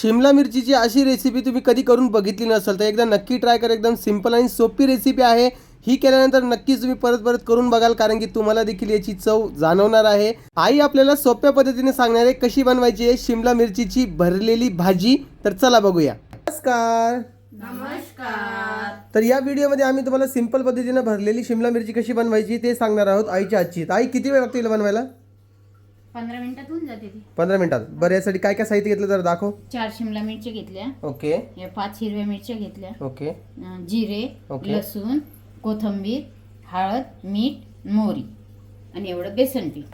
शिमला मिरचीची अशी रेसिपी तुम्ही कधी करून बघितली नसेल तर एकदा नक्की ट्राय करा. एकदम सिंपल आणि सोपी रेसिपी आहे. ही केल्यानंतर नक्कीच तुम्ही परत परत करून बघाल कारण की तुम्हाला देखील याची चव जाणवणार आहे. आई आपल्याला सोप्या पद्धतीने सांगणार आहे कशी बनवायची आहे शिमला मिरचीची भरलेली भाजी. तर चला बघूया. नमस्कार. नमस्कार. तर या व्हिडिओमध्ये आम्ही तुम्हाला सिंपल पद्धतीने भरलेली शिमला मिरची कशी बनवायची ते सांगणार आहोत आईच्या आजची तर आई किती वेळ लागतो बनवायला? पंधरा मिनिटात होऊन जाते ती. पंधरा मिनिटात. बरं यासाठी काय काय साहित्य घेतलं जरा दाखव. चार शिमला मिरच्या घेतल्या. ओके. या पाच हिरव्या मिरच्या घेतल्या. ओके. अं, जिरे ओके. लसूण कोथंबीर हळद मीठ मोहरी आणि एवढं बेसन पीठ.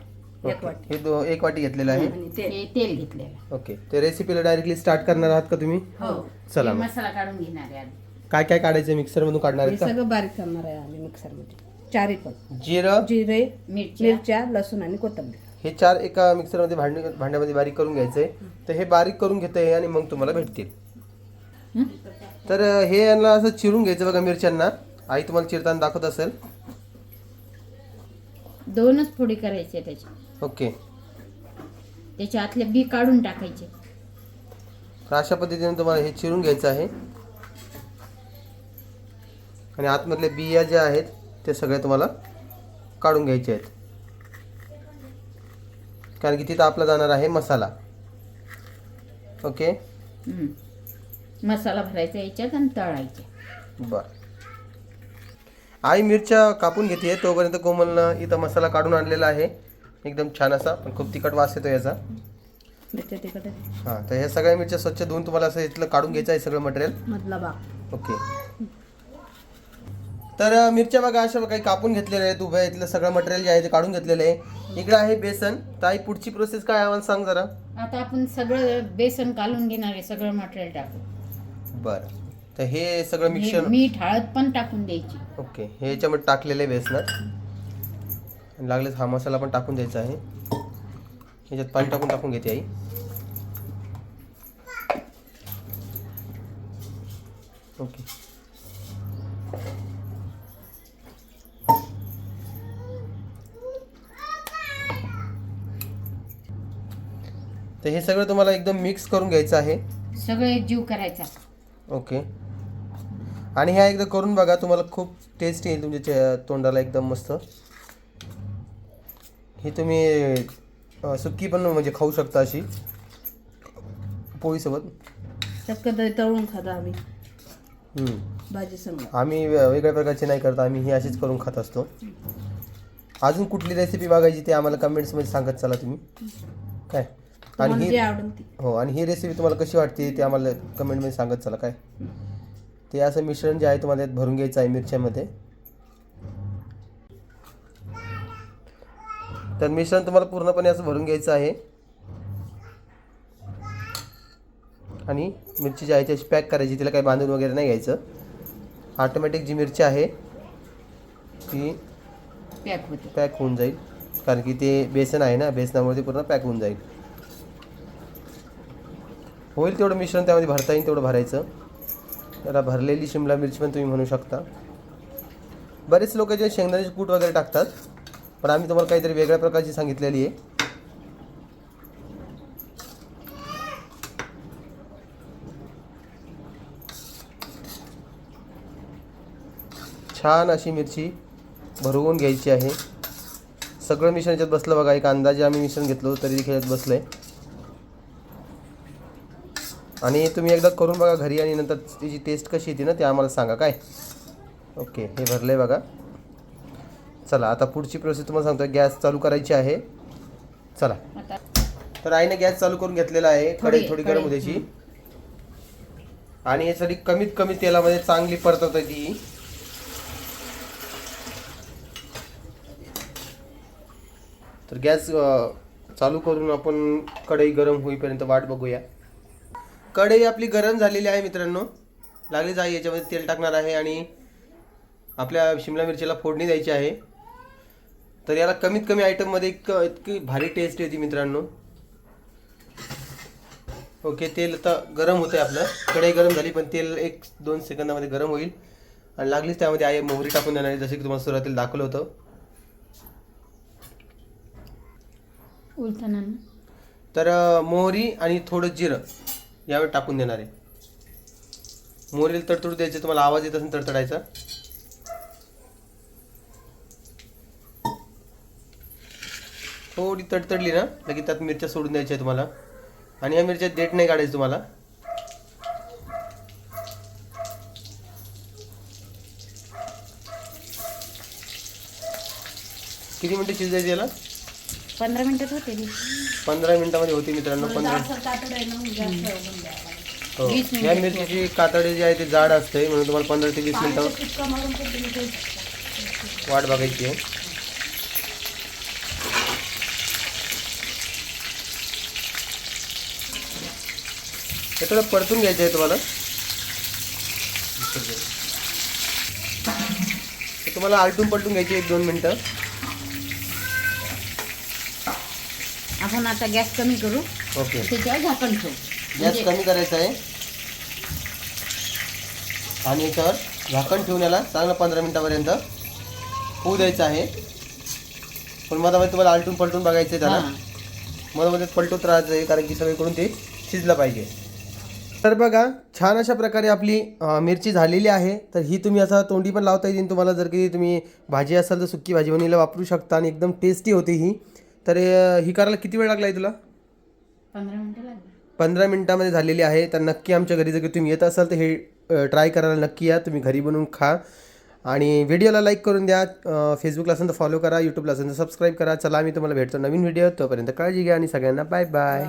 एक ओके. वाटी. हे दो एक वाटी घेतलेलं आहे. हे तेल घेतलेलं. ओके. ते रेसिपीला डायरेक्टली स्टार्ट करणार आहात का तुम्ही? हो. चला हे मग. मसाला काढून घेणार आहे आधी काय काय काढायचं मिक्सर मधून काढणार हे आहेत का? सगळं बारीक करणार आहे आम्ही मिक्सरमध्ये चारही पण जिरं. जिरे मिरच्या. मिरच्या लसूण आणि कोथिंबीर. हे चार एका मिक्सरमध्ये भांड भांड्यामध्ये बारीक करून घ्यायचंय तर हे बारीक करून घेतोय आणि मग तुम्हाला भेटतील? तर हे यांना असं चिरून घ्यायचं बघा मिरच्यांना. आई तुम्हाला चिरताना दाखवत असेल. दोनच फोडी करायचे त्याची. ओके. त्याच्या आतले बी काढून टाकायचे. तर अशा पद्धतीने तुम्हाला हे चिरून घ्यायचं आहे. आणि आतमधले बिया ज्या आहेत ते सगळे तुम्हाला काढून घ्यायचे आहेत. कारण की तिथं आपला जाणार आहे मसाला. ओके? हं. मसाला भरायचा याच्यात आणि तळायचे. बर. आई मिरच्या कापून घेते तोपर्यंत कोमलनं इथं मसाला काढून आणलेला आहे. एकदम छान असा पण खूप तिखट वास येतो याचा. हां तर ह्या सगळ्या मिरच्या स्वच्छ धुवून तुम्हाला असं इथलं काढून घ्यायचं आहे सगळं मटेरियल मधला भाग. ओके. तर मिरच्या बघा अशा काही कापून घेतलेल्या आहेत उभ्या इथलं सगळं मटेरियल जे आहे ते काढून घेतलेलं आहे. इकडे आहे बेसन. तर आई पुढची प्रोसेस काय आहे आम्हाला सांग जरा. आता आपण सगळं बेसन काढून घेणार आहे सगळं मटेरियल टाकून. बरं. तर हे सगळं हे मिक्सर मीठ हळद पण टाकून द्यायची. ओके. हे याच्यामध्ये टाकलेलं आहे बेसनात आणि लागलेच हा मसाला पण टाकून द्यायचा आहे. ह्याच्यात पाणी टाकून टाकून घेते आई. ओके. तर हे सगळं तुम्हाला एकदम मिक्स करून घ्यायचं आहे. सगळं एक जीव करायचा. ओके आणि ह्या एकदा करून बघा तुम्हाला खूप टेस्ट येईल तुमच्या चे- तोंडाला एकदम मस्त. ही तुम्ही अं, सुक्की पण म्हणजे खाऊ शकता अशी. पोळीसोबत. शक्यतो तळून खातो आम्ही. हम्म. भाजी संग आम्ही वे- वेगळ्या प्रकारचे नाही करत आम्ही ही अशीच करून खात असतो. अजून कुठली रेसिपी बघायची ते आम्हाला कमेंट्समध्ये सांगत चला तुम्ही. काय? आणि ही हो आणि ही रेसिपी तुम्हाला कशी वाटते ते आम्हाला कमेंटमध्ये सांगत चला काय? ते असं मिश्रण जे आहे तुम्हाला भरून घ्यायचं आहे मिरच्यामध्ये. तर मिश्रण तुम्हाला पूर्णपणे असं भरून घ्यायचं आहे. आणि मिरची जी आहे ती अशी पॅक करायची तिला काही बांधून वगैरे नाही घ्यायचं. ऑटोमॅटिक जी मिरची आहे ती पॅक होते. पॅक होऊन जाईल. कारण की ते बेसन आहे ना बेसनामुळे ते पूर्ण पॅक होऊन जाईल. होईल तेवढं मिश्रण त्यामध्ये भरता येईल तेवढं भरायचं. त्याला भरलेली शिमला मिरची पण तुम्ही म्हणू शकता. बरेच लोक जे शेंगदाण्याचे कूट वगैरे टाकतात पण आम्ही तुम्हाला काहीतरी वेगळ्या प्रकारची सांगितलेली आहे. छान अशी मिरची भरवून घ्यायची आहे. सगळं मिश्रण याच्यात बसलं बघा एक अंदाजे आम्ही मिश्रण घेतलं तरी देखील यात बसलं आहे आणि तुम्ही एकदा करून बघा घरी आणि नंतर त्याची टेस्ट कशी येते ना ते आम्हाला सांगा काय? ओके हे भरलं आहे बघा. चला आता पुढची प्रोसेस तुम्हाला सांगतो गॅस चालू करायची आहे. चला. तर आईने गॅस चालू करून घेतलेला आहे कढई थोडी- गरम होत्याची आणि यासाठी कमीत कमी तेलामध्ये चांगली परतवता ती. तर गॅस चालू करून आपण कढई गरम होईपर्यंत वाट बघूया. कढई आपली गरम झालेली आहे मित्रांनो. लागलीच आहे याच्यामध्ये तेल टाकणार आहे आणि आपल्या शिमला मिरचीला फोडणी द्यायची आहे. तर याला कमीत कमी आयटममध्ये इतकं इतकी भारी टेस्ट येते मित्रांनो. ओके तेल आता गरम होतं आहे आपलं. कढई गरम झाली पण तेल एक दोन सेकंदामध्ये गरम होईल. आणि लागलीच त्यामध्ये आहे मोहरी टाकून देणार जसं की तुम्हाला सुरुवातीला दाखवलं होतं. तर मोहरी आणि थोडं जिरं. यावेळी टाकून देणार आहे. मोरील तडतडू द्यायचे तुम्हाला आवाज येत असेल तडतडायचा. थोडी तडतडली ना लगेच त्यात मिरच्या सोडून द्यायच्या तुम्हाला. आणि या मिरच्या देठ नाही काढायचं तुम्हाला. किती मिनटं शिजायची याला? पंधरा मिनिटात होते. पंधरा मिनिटामध्ये होती मित्रांनो पंधरा. हो. वीस मिनिटं. या मिरचीची कातडी जी आहे ते जाड असते म्हणून तुम्हाला पंधरा ते वीस मिनिटं वाट बघायची आहे. हे थोडं परतून घ्यायचं आहे तुम्हाला. हे तुम्हाला आलटून पलटून घ्यायची एक दोन मिनटं. आपण आता गॅस कमी करू. ओके. त्याच्यावर झाकण ठेवू. गॅस म्हणजे कमी करायचा आहे. आणि याच्यावर झाकण ठेवून याला चांगलं पंधरा मिनिटापर्यंत होऊ द्यायचं आहे. पण मधामध्ये तुम्हाला आलटून पलटून बघायचं आहे त्याला. हां. मधामध्ये पलटून राहायचं आहे कारण की सगळीकडून ते शिजलं पाहिजे. तर बघा छान अशा प्रकारे आपली अं, मिरची झालेली आहे. तर ही तुम्ही असं तोंडी पण लावता येईल. तुम्हाला जर की तुम्ही भाजी असाल तर सुक्की भाजी बनवून वापरू शकता आणि एकदम टेस्टी होते ही. तर ही करायला किती वेळ लागला आहे तुला? पंधरा मिनिटं लागली. पंधरा मिनिटामध्ये झालेली आहे. तर नक्की आमच्या घरी जर तुम्ही येत असाल तर हे ट्राय करायला नक्की या. तुम्ही घरी बनवून खा. आणि व्हिडिओला लाईक करून द्या. फेसबुकला असेल तर फॉलो करा. यूट्यूबला असेल तर सबस्क्राईब करा. चला आम्ही तुम्हाला भेटतो नवीन व्हिडिओ तोपर्यंत काळजी घ्या आणि सगळ्यांना बाय बाय